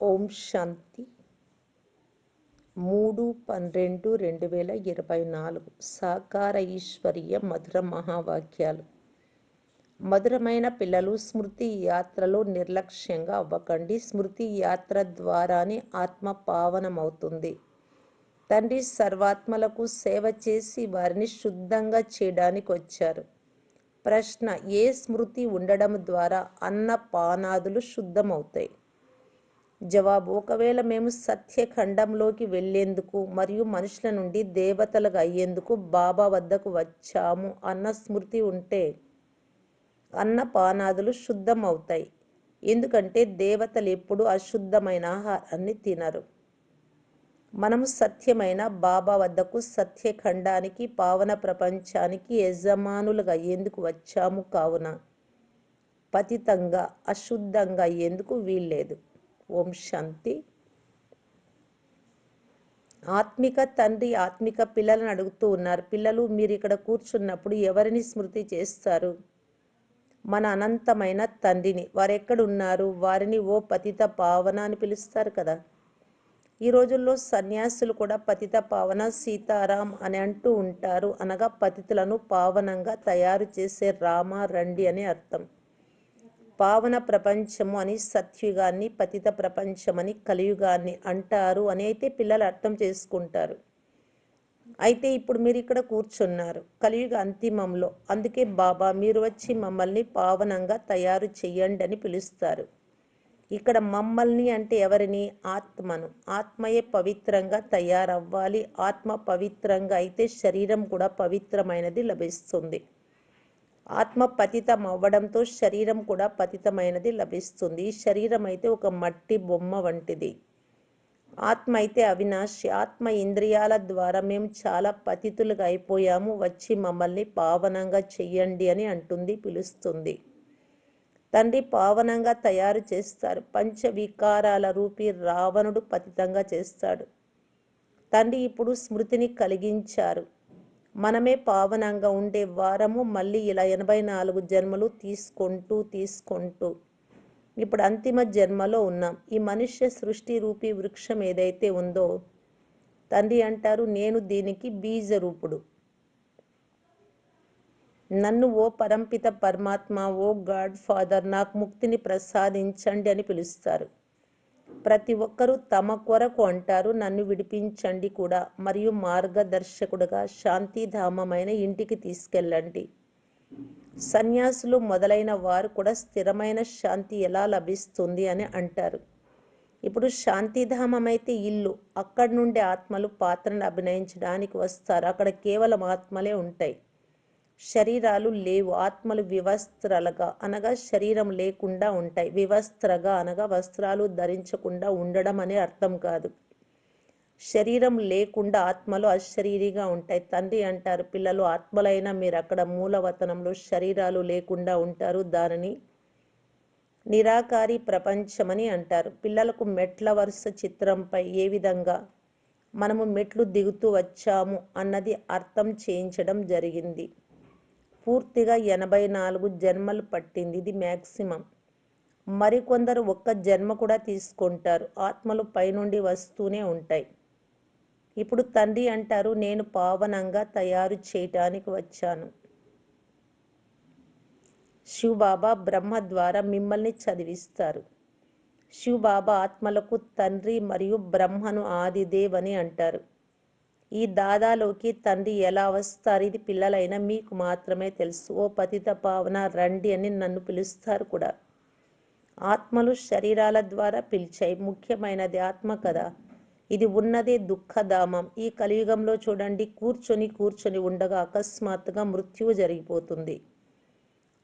ఓం శాంతి. మూడు పన్నెండు రెండు వేల ఇరవై నాలుగు సాకార ఈశ్వరీయ మధుర మహావాక్యాలు. మధురమైన పిల్లలు స్మృతి యాత్రలో నిర్లక్ష్యంగా అవ్వకండి. స్మృతి యాత్ర ద్వారానే ఆత్మ పావనమవుతుంది. తండ్రి సర్వాత్మలకు సేవ చేసి వారిని శుద్ధంగా చేయడానికి వచ్చారు. ప్రశ్న ఏ స్మృతి ఉండడం ద్వారా అన్న పానాదులు శుద్ధమవుతాయి? జవాబు ఒకవేళ మేము సత్యఖండంలోకి వెళ్ళేందుకు మరియు మనుషుల నుండి దేవతలుగా అయ్యేందుకు బాబా వద్దకు వచ్చాము అన్న స్మృతి ఉంటే అన్న పానాదులు శుద్ధం అవుతాయి ఎందుకంటే దేవతలు ఎప్పుడు అశుద్ధమైన ఆహారాన్ని తినరు. మనము సత్యమైన బాబా వద్దకు సత్యఖండానికి పావన ప్రపంచానికి యజమానులుగా అయ్యేందుకు వచ్చాము కావున పతితంగా అశుద్ధంగా అయ్యేందుకు వీల్లేదు. ఓం శాంతి. ఆత్మిక తండ్రి ఆత్మిక పిల్లలను అడుగుతూ ఉన్నారు. పిల్లలు మీరు ఇక్కడ కూర్చున్నప్పుడు ఎవరిని స్మృతి చేస్తారు? మన అనంతమైన తండ్రిని. వారు ఎక్కడున్నారు వారిని ఓ పతిత పావన అని పిలుస్తారు కదా. ఈ రోజుల్లో సన్యాసులు కూడా పతిత పావన సీతారాం అని అంటూ ఉంటారు. అనగా పతితులను పావనంగా తయారు చేసే రామ రండి అని అర్థం. పావన ప్రపంచము అని సత్యుగాన్ని పతిత ప్రపంచమని కలియుగాన్ని అంటారు అని అయితే పిల్లలు అర్థం చేసుకుంటారు. అయితే ఇప్పుడు మీరు ఇక్కడ కూర్చున్నారు కలియుగ అంతిమంలో. అందుకే బాబా మీరు వచ్చి మమ్మల్ని పావనంగా తయారు చేయండి అని పిలుస్తారు. ఇక్కడ మమ్మల్ని అంటే ఎవరిని? ఆత్మను. ఆత్మయే పవిత్రంగా తయారవ్వాలి. ఆత్మ పవిత్రంగా అయితే శరీరం కూడా పవిత్రమైనది లభిస్తుంది. ఆత్మ పతితం అవ్వడంతో శరీరం కూడా పతితమైనది లభిస్తుంది. శరీరం అయితే ఒక మట్టి బొమ్మ వంటిది. ఆత్మ అయితే అవినాశి. ఆత్మ ఇంద్రియాల ద్వారా మేము చాలా పతితులుగా అయిపోయాము. వచ్చి మమ్మల్ని పావనంగా చెయ్యండి అని అంటుంది పిలుస్తుంది. తండ్రి పావనంగా తయారు చేస్తారు. పంచ వికారాల రూపి రావణుడు పతితంగా చేస్తాడు. తండ్రి ఇప్పుడు స్మృతిని కలిగించారు. మనమే పావనంగా ఉండే వారము మళ్ళీ ఇలా ఎనభై నాలుగు జన్మలు తీసుకుంటూ తీసుకుంటూ. ఇప్పుడు అంతిమ జన్మలో ఉన్నాం. ఈ మనుష్య సృష్టి రూపీ వృక్షం ఏదైతే ఉందో తండ్రి అంటారు నేను దీనికి బీజ రూపుడు నన్ను ఓ పరంపిత పరమాత్మ ఓ గాడ్ ఫాదర్ నాకు ముక్తిని ప్రసాదించండి అని పిలుస్తారు. ప్రతి ఒక్కరూ తమ కొరకు అంటారు నన్ను విడిపించండి కూడా. మరియు మార్గదర్శకుడుగా శాంతిధామమైన ఇంటికి తీసుకెళ్ళండి. సన్యాసులు మొదలైన వారు కూడా స్థిరమైన శాంతి ఎలా లభిస్తుంది అని అంటారు. ఇప్పుడు శాంతిధామం అయితే ఇల్లు అక్కడి నుండి ఆత్మలు పాత్రను అభినయించడానికి వస్తారు. అక్కడ కేవలం ఆత్మలే ఉంటాయి. శరీరాలు లేవు. ఆత్మలు వివస్త్రలుగా అనగా శరీరం లేకుండా ఉంటాయి. వివస్త్రగా అనగా వస్త్రాలు ధరించకుండా ఉండడం అనే అర్థం కాదు. శరీరం లేకుండా ఆత్మలు అశరీరిగా ఉంటాయి. తండ్రి అంటారు పిల్లలు ఆత్మలైనా మీరు అక్కడ మూలవతనంలో శరీరాలు లేకుండా ఉంటారు. దానిని నిరాకారి ప్రపంచమని అంటారు. పిల్లలకు మెట్ల వరుస చిత్రంపై ఏ విధంగా మనము మెట్లు దిగుతూ వచ్చాము అన్నది అర్థం చేయించడం జరిగింది. పూర్తిగా ఎనభై నాలుగు జన్మలు పట్టింది. ఇది మ్యాక్సిమం మరికొందరు ఒక్క జన్మ కూడా తీసుకుంటారు. ఆత్మలు పైనుండి వస్తూనే ఉంటాయి. ఇప్పుడు తండ్రి అంటారు నేను పావనంగా తయారు చేయటానికి వచ్చాను. శివబాబా బ్రహ్మ ద్వారా మిమ్మల్ని చదివిస్తారు. శివబాబా ఆత్మలకు తండ్రి మరియు బ్రహ్మను ఆదిదేవ్ అని అంటారు. ఈ దాదాలోకి తండ్రి ఎలా వస్తారు? ఇది పిల్లలైనా మీకు మాత్రమే తెలుసు. ఓ పతిత పావన రండి అని నన్ను పిలుస్తారు కూడా. ఆత్మలు శరీరాల ద్వారా పిలిచాయి. ముఖ్యమైనది ఆత్మ కదా ఇది ఉన్నదే దుఃఖధామం. ఈ కలియుగంలో చూడండి కూర్చొని కూర్చొని ఉండగా అకస్మాత్తుగా మృత్యువు జరిగిపోతుంది.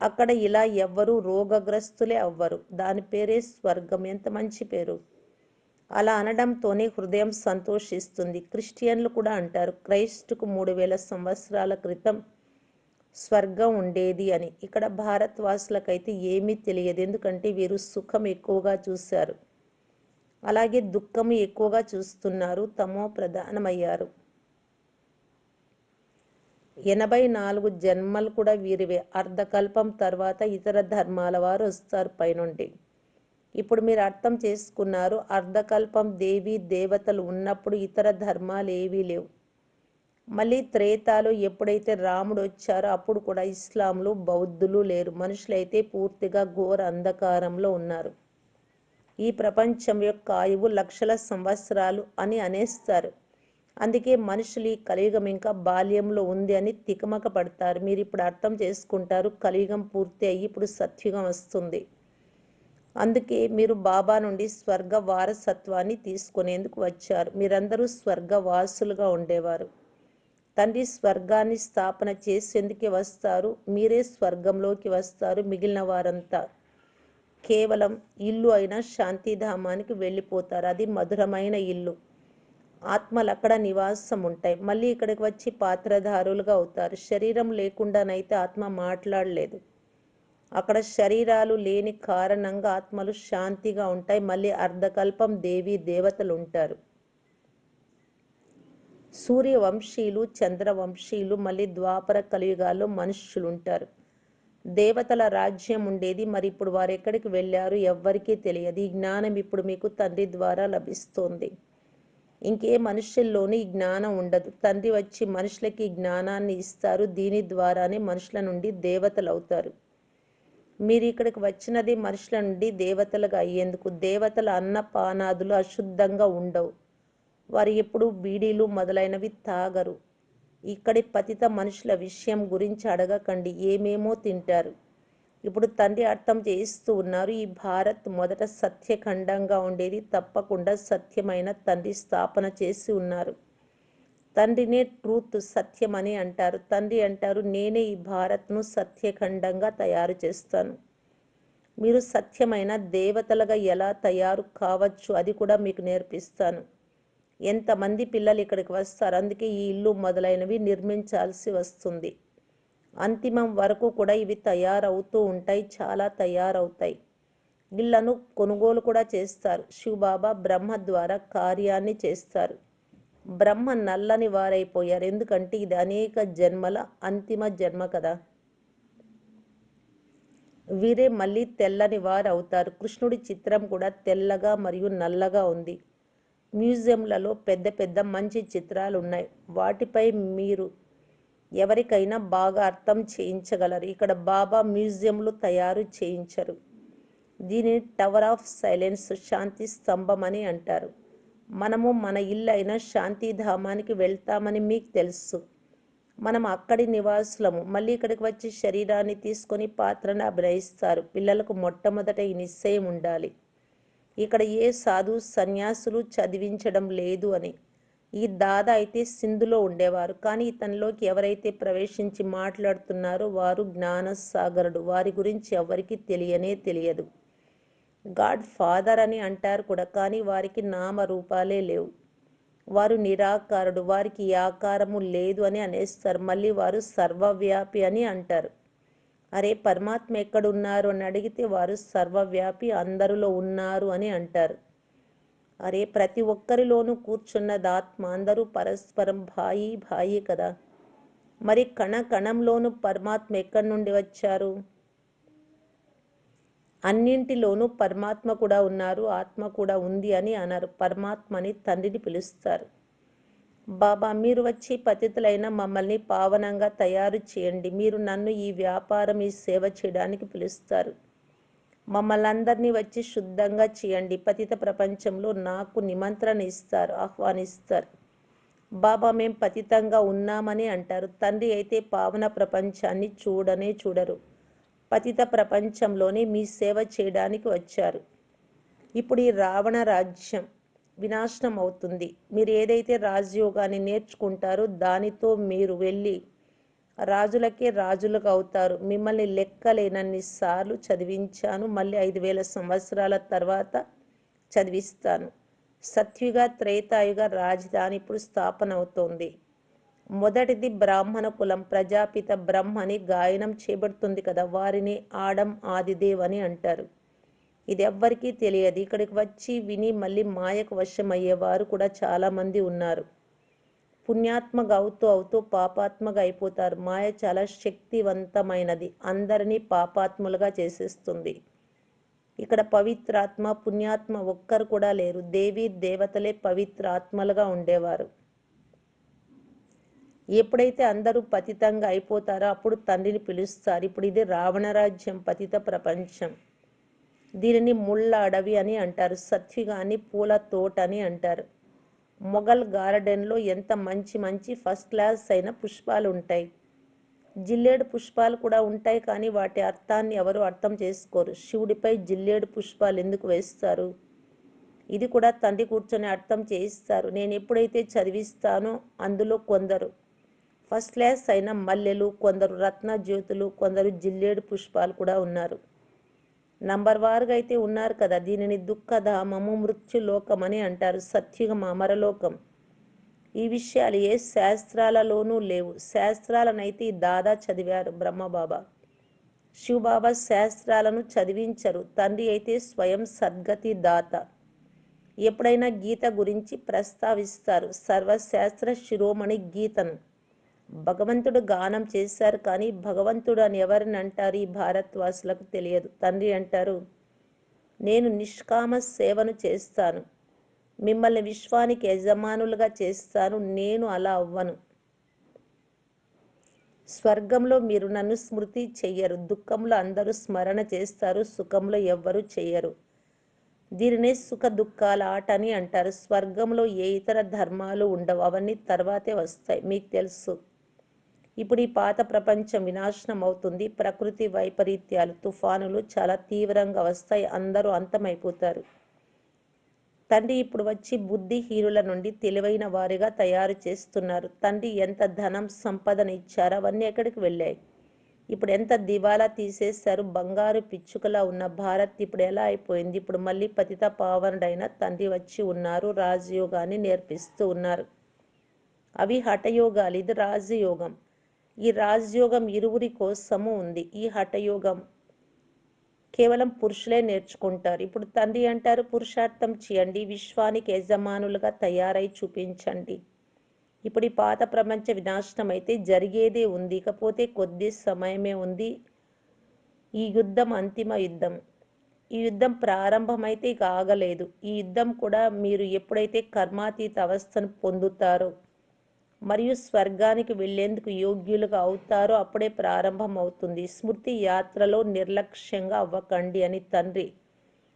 అక్కడ ఇలా ఎవ్వరూ రోగగ్రస్తులే అవ్వరు. దాని పేరే స్వర్గం. ఎంత మంచి పేరు. అలా అనడంతోనే హృదయం సంతోషిస్తుంది. క్రిస్టియన్లు కూడా అంటారు క్రైస్ట్కు మూడు వేల సంవత్సరాల క్రితం స్వర్గం ఉండేది అని. ఇక్కడ భారత్వాసులకైతే ఏమీ తెలియదు. ఎందుకంటే వీరు సుఖం ఎక్కువగా చూశారు. అలాగే దుఃఖం ఎక్కువగా చూస్తున్నారు. తమో ప్రధానమయ్యారు. ఎనభై నాలుగు జన్మలు కూడా వీరివే. అర్ధకల్పం తర్వాత ఇతర ధర్మాల వారు వస్తారు పైనుండి. ఇప్పుడు మీరు అర్థం చేసుకున్నారు అర్ధకల్పం దేవి దేవతలు ఉన్నప్పుడు ఇతర ధర్మాలు ఏవీ లేవు. మళ్ళీ త్రేతాలు ఎప్పుడైతే రాముడు వచ్చారో అప్పుడు కూడా ఇస్లాంలు బౌద్ధులు లేరు. మనుషులైతే పూర్తిగా ఘోర అంధకారంలో ఉన్నారు. ఈ ప్రపంచం యొక్క ఆయువు లక్షల సంవత్సరాలు అని అనేస్తారు. అందుకే మనుషులు ఈ కలియుగం ఇంకా బాల్యంలో ఉంది అని తికమక పడతారు. మీరు ఇప్పుడు అర్థం చేసుకుంటారు కలియుగం పూర్తి అయ్యి ఇప్పుడు సత్యుగం వస్తుంది. అందుకే మీరు బాబా నుండి స్వర్గ వారసత్వాన్ని తీసుకునేందుకు వచ్చారు. మీరందరూ స్వర్గవాసులుగా ఉండేవారు. తండ్రి స్వర్గాన్ని స్థాపన చేసేందుకే వస్తారు. మీరే స్వర్గంలోకి వస్తారు మిగిలిన వారంతా. కేవలం ఇల్లు అయిన శాంతిధామానికి వెళ్ళిపోతారు. అది మధురమైన ఇల్లు. ఆత్మలు అక్కడ నివాసం ఉంటాయి. మళ్ళీ ఇక్కడికి వచ్చి పాత్రధారులుగా అవుతారు. శరీరం లేకుండానైతే ఆత్మ మాట్లాడలేదు. అక్కడ శరీరాలు లేని కారణంగా ఆత్మలు శాంతిగా ఉంటాయి. మళ్ళీ అర్ధకల్పం దేవి దేవతలు ఉంటారు సూర్యవంశీయులు చంద్రవంశీయులు మళ్ళీ ద్వాపర కలియుగాల్లో మనుష్యులు ఉంటారు దేవతల రాజ్యం ఉండేది. మరి ఇప్పుడు వారు ఎక్కడికి వెళ్ళారు ఎవ్వరికీ తెలియదు. ఈ జ్ఞానం ఇప్పుడు మీకు తండ్రి ద్వారా లభిస్తోంది. ఇంకే మనుషుల్లోనూ ఈ జ్ఞానం ఉండదు. తండ్రి వచ్చి మనుషులకి జ్ఞానాన్ని ఇస్తారు. దీని ద్వారానే మనుషుల నుండి దేవతలు అవుతారు మీరు ఇక్కడికి వచ్చినది మనుషుల నుండి దేవతలుగా అయ్యేందుకు. దేవతల అన్నపానాదులు అశుద్ధంగా ఉండవు. వారు ఎప్పుడు బీడీలు మొదలైనవి తాగరు. ఇక్కడి పతిత మనుషుల విషయం గురించి అడగకండి ఏమేమో తింటారు. ఇప్పుడు తండ్రి అర్థం చేయిస్తూ ఉన్నారు ఈ భారత్ మొదట సత్యఖండంగా ఉండేది తప్పకుండా సత్యమైన తండ్రి స్థాపన చేసి ఉన్నారు. తండ్రినే ట్రూత్ సత్యం అని అంటారు. తండ్రి అంటారు నేనే ఈ భారత్ను సత్యఖండంగా తయారు చేస్తాను. మీరు సత్యమైన దేవతలుగా ఎలా తయారు కావచ్చు అది కూడా మీకు నేర్పిస్తాను. ఎంతమంది పిల్లలు ఇక్కడికి వస్తారు అందుకే ఈ ఇల్లు మొదలైనవి నిర్మించాల్సి వస్తుంది. అంతిమం వరకు కూడా ఇవి తయారవుతూ ఉంటాయి చాలా తయారవుతాయి. ఇళ్ళను కొనుగోలు కూడా చేస్తారు. శివబాబా బ్రహ్మ ద్వారా కార్యాన్ని చేస్తారు. బ్రహ్మ నల్లని వారైపోయారు. ఎందుకంటే ఇది అనేక జన్మల అంతిమ జన్మ కదా. వీరే మళ్ళీ తెల్లని వారు అవుతారు కృష్ణుడి చిత్రం కూడా తెల్లగా మరియు నల్లగా ఉంది. మ్యూజియంలలో పెద్ద పెద్ద మంచి చిత్రాలు ఉన్నాయి వాటిపై మీరు ఎవరికైనా బాగా అర్థం చేయించగలరు. ఇక్కడ బాబా మ్యూజియంలు తయారు చేయించరు. దీనిని టవర్ ఆఫ్ సైలెన్స్ శాంతి స్తంభం అని అంటారు. మనము మన ఇల్లైన శాంతిధామానికి వెళ్తామని మీకు తెలుసు. మనం అక్కడి నివాసులము. మళ్ళీ ఇక్కడికి వచ్చి శరీరాన్ని తీసుకొని పాత్రను అభినయిస్తారు. పిల్లలకు మొట్టమొదట ఈ నిశ్చయం ఉండాలి. ఇక్కడ ఏ సాధు సన్యాసులు చదివించడం లేదు అని. ఈ దాదా అయితే సింధులో ఉండేవారు. కానీ ఇతనిలోకి ఎవరైతే ప్రవేశించి మాట్లాడుతున్నారో వారు జ్ఞానసాగరుడు. వారి గురించి ఎవరికి తెలియనే తెలియదు. గాడ్ ఫాదర్ అని అంటారు కూడా కానీ వారికి నామరూపాలే లేవు. వారు నిరాకారుడు వారికి ఆకారము లేదు అని అనేస్తారు. మళ్ళీ వారు సర్వవ్యాపి అని అంటారు. అరే పరమాత్మ ఎక్కడున్నారు అని అడిగితే వారు సర్వవ్యాపి అందరిలో ఉన్నారు అని అంటారు. అరే ప్రతి ఒక్కరిలోనూ కూర్చున్నది ఆత్మ అందరూ పరస్పరం భాయి భాయి కదా. మరి కణ కణంలోనూ పరమాత్మ ఎక్కడి నుండి వచ్చారు? అన్నింటిలోనూ పరమాత్మ కూడా ఉన్నారు ఆత్మ కూడా ఉంది అని అన్నారు. పరమాత్మని తండ్రిని పిలుస్తారు. బాబా మీరు వచ్చి పతితులైన మమ్మల్ని పావనంగా తయారు చేయండి. మీరు నన్ను ఈ వ్యాపారం ఈ సేవ చేయడానికి పిలుస్తారు. మమ్మల్ని అందరినీ వచ్చి శుద్ధంగా చేయండి. పతిత ప్రపంచంలో నాకు నిమంత్రణ ఇస్తారు ఆహ్వానిస్తారు. బాబా మేం పతితంగా ఉన్నామని అంటారు. తండ్రి అయితే పావన ప్రపంచాన్ని చూడనే చూడరు. పతిత ప్రపంచంలోనే మీ సేవ చేయడానికి వచ్చారు. ఇప్పుడు ఈ రావణ రాజ్యం వినాశనం అవుతుంది మీరు ఏదైతే రాజయోగాన్ని నేర్చుకుంటారో దానితో మీరు వెళ్ళి రాజులకే రాజులుగా అవుతారు. మిమ్మల్ని లెక్కలేనన్ని సార్లు చదివించాను. మళ్ళీ ఐదు వేల సంవత్సరాల తర్వాత చదివిస్తాను. సత్యుగ త్రేతాయుగ రాజధాని ఇప్పుడు స్థాపన అవుతోంది మొదటిది బ్రాహ్మణ కులం. ప్రజాపిత బ్రహ్మని గాయనం చేయబడుతుంది కదా వారిని ఆడం ఆదిదేవ్ అని అంటారు. ఇది ఎవ్వరికీ తెలియదు. ఇక్కడికి వచ్చి విని మళ్ళీ మాయకు వశం అయ్యేవారు కూడా చాలామంది ఉన్నారు. పుణ్యాత్మగా అవుతూ అవుతూ పాపాత్మగా అయిపోతారు. మాయ చాలా శక్తివంతమైనది. అందరినీ పాపాత్ములుగా చేసేస్తుంది. ఇక్కడ పవిత్రాత్మ పుణ్యాత్మ ఒక్కరు కూడా లేరు. దేవి దేవతలే పవిత్ర ఆత్మలుగా ఉండేవారు. ఎప్పుడైతే అందరూ పతితంగా అయిపోతారో అప్పుడు తండ్రిని పిలుస్తారు. ఇప్పుడు ఇది రావణరాజ్యం పతిత ప్రపంచం. దీనిని ముళ్ళ అడవి అని అంటారు సత్యుగాని పూల తోట అని అంటారు. మొఘల్ గార్డెన్లో ఎంత మంచి మంచి ఫస్ట్ క్లాస్ అయిన పుష్పాలు ఉంటాయి. జిల్లేడు పుష్పాలు కూడా ఉంటాయి కానీ వాటి అర్థాన్ని ఎవరు అర్థం చేసుకోరు. శివుడిపై జిల్లేడు పుష్పాలు ఎందుకు వేస్తారు? ఇది కూడా తండ్రి కూర్చొని అర్థం చేయిస్తారు. నేను ఎప్పుడైతే చదివిస్తానో అందులో కొందరు ఫస్ట్ క్లాస్ అయిన మల్లెలు కొందరు రత్న జ్యోతులు కొందరు జిల్లేడు పుష్పాలు కూడా ఉన్నారు. నంబర్ వారుగా అయితే ఉన్నారు కదా దీనిని దుఃఖధామము మృత్యులోకం అని అంటారు. సత్యుగం అమరలోకం. ఈ విషయాలు ఏ శాస్త్రాలలోనూ లేవు. శాస్త్రాలనైతే దాదా చదివారు బ్రహ్మబాబా. శివబాబా శాస్త్రాలను చదివించరు. తండ్రి అయితే స్వయం సద్గతి దాత. ఎప్పుడైనా గీత గురించి ప్రస్తావిస్తారు. సర్వశాస్త్ర శిరోమణి గీతను. భగవంతుడు గానం చేశారు కానీ భగవంతుడు అని ఎవరిని అంటారు? ఈ భారత్వాసులకు తెలియదు. తండ్రి అంటారు నేను నిష్కామ సేవను చేస్తాను. మిమ్మల్ని విశ్వానికి యజమానులుగా చేస్తాను. నేను అలా అవ్వను. స్వర్గంలో మీరు నన్ను స్మృతి చెయ్యరు. దుఃఖంలో అందరూ స్మరణ చేస్తారు. సుఖంలో ఎవ్వరూ చెయ్యరు. దీనినే సుఖ దుఃఖాల ఆట అని అంటారు. స్వర్గంలో ఏ ఇతర ధర్మాలు ఉండవు. అవన్నీ తర్వాతే వస్తాయి. మీకు తెలుసు. ఇప్పుడు ఈ పాత ప్రపంచం వినాశనం అవుతుంది ప్రకృతి వైపరీత్యాలు తుఫానులు చాలా తీవ్రంగా వస్తాయి. అందరూ అంతమైపోతారు. తండ్రి ఇప్పుడు వచ్చి బుద్ధిహీనుల నుండి తెలివైన వారిగా తయారు చేస్తున్నారు. తండ్రి ఎంత ధనం సంపదను ఇచ్చారో అవన్నీ ఎక్కడికి వెళ్ళాయి? ఇప్పుడు ఎంత దివాలా తీసేశారు? బంగారు పిచ్చుకలా ఉన్న భారత్ ఇప్పుడు ఎలా అయిపోయింది? ఇప్పుడు మళ్ళీ పతిత పావనుడైన తండ్రి వచ్చి ఉన్నారు. రాజయోగాన్ని నేర్పిస్తూ ఉన్నారు. అవి హఠయోగాలు. ఇది రాజయోగం. ఈ రాజయోగం ఇరువురి కోసము ఉంది. ఈ హఠయోగం కేవలం పురుషులే నేర్చుకుంటారు. ఇప్పుడు తండ్రి అంటారు పురుషార్థం చేయండి విశ్వానికి యజమానులుగా తయారై చూపించండి. ఇప్పుడు ఈ పాత ప్రపంచ వినాశనం అయితే జరిగేదే ఉంది. ఇకపోతే కొద్ది సమయమే ఉంది. ఈ యుద్ధం అంతిమ యుద్ధం. ఈ యుద్ధం ప్రారంభమైతే ఇక ఆగలేదు. ఈ యుద్ధం కూడా మీరు ఎప్పుడైతే కర్మాతీత అవస్థను పొందుతారో మరియు స్వర్గానికి వెళ్ళేందుకు యోగ్యులుగా అవుతారో అప్పుడే ప్రారంభం అవుతుంది స్మృతి యాత్రలో నిర్లక్ష్యంగా అవ్వకండి అని తండ్రి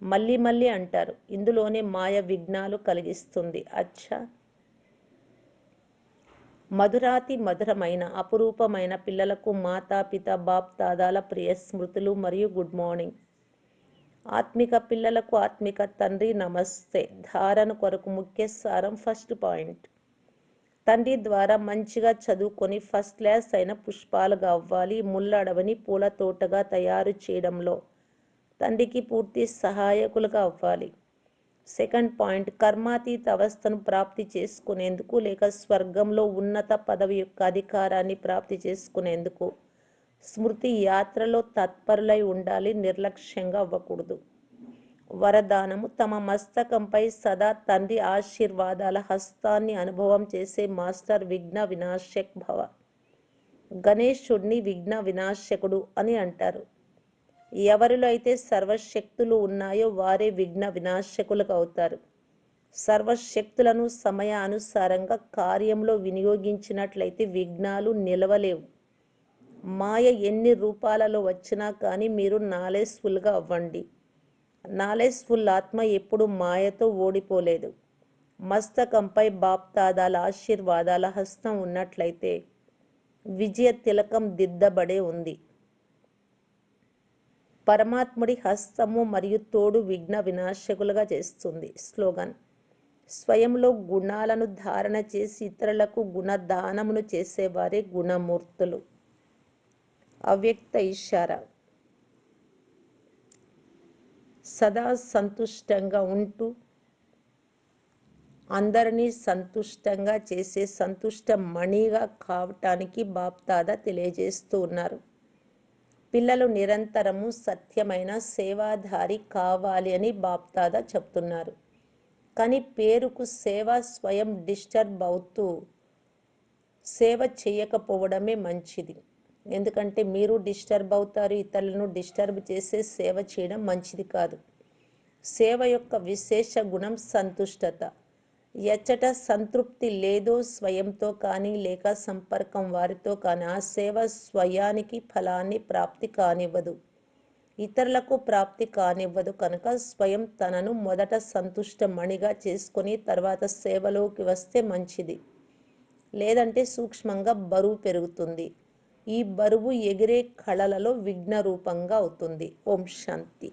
మళ్ళీ మళ్ళీ అంటారు. ఇందులోనే మాయ విఘ్నాలు కలిగిస్తుంది. అచ్చా! మధురాతి మధురమైన అపురూపమైన పిల్లలకు మాతాపిత బాప్ దాదాల ప్రియ స్మృతులు మరియు గుడ్ మార్నింగ్. ఆత్మిక పిల్లలకు ఆత్మిక తండ్రి నమస్తే. ధారణ కొరకు ముఖ్య సారం ఫస్ట్ పాయింట్. తండ్రి ద్వారా మంచిగా చదువుకొని ఫస్ట్ క్లాస్ అయిన పుష్పాలుగా అవ్వాలి ముల్లడవని పూల తోటగా తయారు చేయడంలో తండ్రికి పూర్తి సహాయకులుగా అవ్వాలి. సెకండ్ పాయింట్ కర్మాతీత అవస్థను ప్రాప్తి చేసుకునేందుకు లేక స్వర్గంలో ఉన్నత పదవి యొక్క అధికారాన్ని ప్రాప్తి చేసుకునేందుకు స్మృతి యాత్రలో తత్పరులై ఉండాలి నిర్లక్ష్యంగా అవ్వకూడదు. వరదానము. తమ మస్తకంపై సదా తండ్రి ఆశీర్వాదాల హస్తాన్ని అనుభవం చేసే మాస్టర్ విఘ్న వినాశక్ భవ. గణేశుడిని విఘ్న వినాశకుడు అని అంటారు. ఎవరిలో అయితే సర్వశక్తులు ఉన్నాయో వారే విఘ్న వినాశకులకు అవుతారు. సర్వశక్తులను సమయానుసారంగా కార్యంలో వినియోగించినట్లయితే విఘ్నాలు నిలవలేవు. మాయ ఎన్ని రూపాలలో వచ్చినా కానీ మీరు నాలెస్ఫుల్గా అవ్వండి. నాలెడ్జ్ఫుల్ ఆత్మ ఎప్పుడు మాయతో ఓడిపోలేదు. మస్తకంపై బాప్తాదాల ఆశీర్వాదాల హస్తం ఉన్నట్లయితే విజయ తిలకం దిద్దబడే ఉంది. పరమాత్ముడి హస్తము మరియు తోడు విఘ్న వినాశకులుగా చేస్తుంది స్లోగన్. స్వయంలో గుణాలను ధారణ చేసి ఇతరులకు గుణదానమును చేసేవారే గుణమూర్తులు. అవ్యక్త ఇషారా సదా సంతుష్టంగా ఉంటూ అందరినీ సంతుష్టంగా చేసే సంతుష్ట మణిగా కావటానికి బాప్తాద తెలియజేస్తూ ఉన్నారు. పిల్లలు నిరంతరము సత్యమైన సేవాధారి కావాలి అని బాప్తాద చెప్తున్నారు. కానీ పేరుకు సేవ స్వయం డిస్టర్బ్ అవుతూ సేవ చేయకపోవడమే మంచిది. ఎందుకంటే మీరు డిస్టర్బ్ అవుతారు ఇతరులను డిస్టర్బ్ చేసే సేవ చేయడం మంచిది కాదు. సేవ యొక్క విశేష గుణం సంతుష్టత. ఎచ్చట సంతృప్తి లేదో స్వయంతో కానీ లేక సంపర్కం వారితో కానీ ఆ సేవ స్వయానికి ఫలాన్ని ప్రాప్తి కానివ్వదు. ఇతరులకు ప్రాప్తి కానివ్వదు కనుక స్వయం తనను మొదట సంతుష్టమణిగా చేసుకొని తర్వాత సేవలోకి వస్తే మంచిది. లేదంటే సూక్ష్మంగా బరువు పెరుగుతుంది. ఈ బరువు ఎగిరే కళలలో విఘ్న రూపంగా అవుతుంది. ఓం శాంతి.